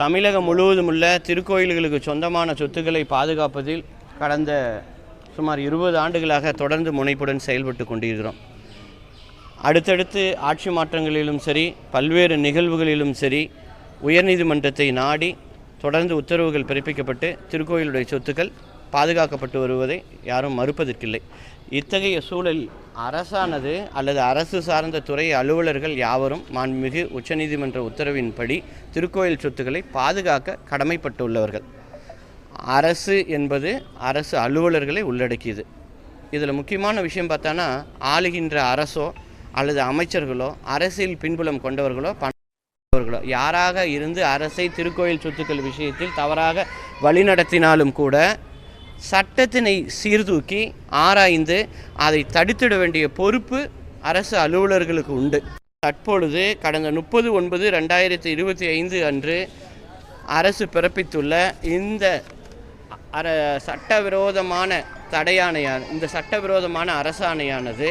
தமிழகம் முழுவதும் உள்ள திருக்கோயில்களுக்கு சொந்தமான சொத்துக்களை பாதுகாப்பதில் கடந்த சுமார் இருபது ஆண்டுகளாக தொடர்ந்து முனைப்புடன் செயல்பட்டு கொண்டிருக்கிறோம். அடுத்தடுத்து ஆட்சி மாற்றங்களிலும் சரி பல்வேறு நிகழ்வுகளிலும் சரி உயர்நீதிமன்றத்தை நாடி தொடர்ந்து உத்தரவுகள் பிறப்பிக்கப்பட்டு திருக்கோயிலுடைய சொத்துக்கள் பாதுகாக்கப்பட்டு வருவதை யாரும் மறுப்பதற்கில்லை. இத்தகைய சூழல் அரசானது அல்லது அரசு சார்ந்த துறை அலுவலர்கள் யாவரும் மாண்புமிகு உச்சநீதிமன்ற உத்தரவின்படி திருக்கோயில் சொத்துக்களை பாதுகாக்க கடமைப்பட்டுள்ளவர்கள். அரசு என்பது அரசு அலுவலர்களை உள்ளடக்கியது. இதில் முக்கியமான விஷயம் பார்த்தானா ஆளுகின்ற அரசோ அல்லது அமைச்சர்களோ அரசியல் பின்புலம் கொண்டவர்களோ பணவர்களோ யாராக இருந்து அரசை திருக்கோயில் சொத்துக்கள் விஷயத்தில் தவறாக வழிநடத்தினாலும் கூட சட்டத்தினை சீர்தூக்கி ஆராய்ந்து அதை தடுத்திட வேண்டிய பொறுப்பு அரசு அலுவலர்களுக்கு உண்டு. தற்பொழுது கடந்த முப்பது ஒன்பது ரெண்டாயிரத்தி இருபத்தி ஐந்து அன்று அரசு பிறப்பித்துள்ள இந்த அர சட்டவிரோதமான தடையாணையான இந்த சட்டவிரோதமான அரசாணையானது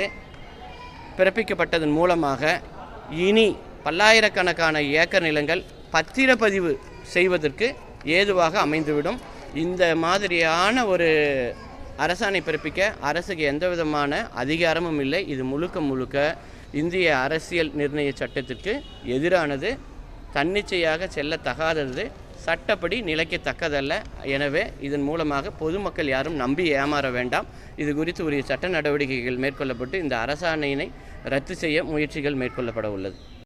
பிறப்பிக்கப்பட்டதன் மூலமாக இனி பல்லாயிரக்கணக்கான ஏக்கர் நிலங்கள் பத்திரப்பதிவு செய்வதற்கு ஏதுவாக அமைந்துவிடும். இந்த மாதிரியான ஒரு அரசாணை பிறப்பிக்க அரசுக்கு எந்த விதமான அதிகாரமும் இல்லை. இது முழுக்க முழுக்க இந்திய அரசியல் நிர்ணய சட்டத்திற்கு எதிரானது. தன்னிச்சையாக செல்லத்தகாதது. சட்டப்படி நிலைக்கத்தக்கதல்ல. எனவே இதன் மூலமாக பொதுமக்கள் யாரும் நம்பி ஏமாற வேண்டாம். இது குறித்து உரிய சட்ட நடவடிக்கைகள் மேற்கொள்ளப்பட்டு இந்த அரசாணையினை ரத்து செய்ய முயற்சிகள் மேற்கொள்ளப்பட உள்ளது.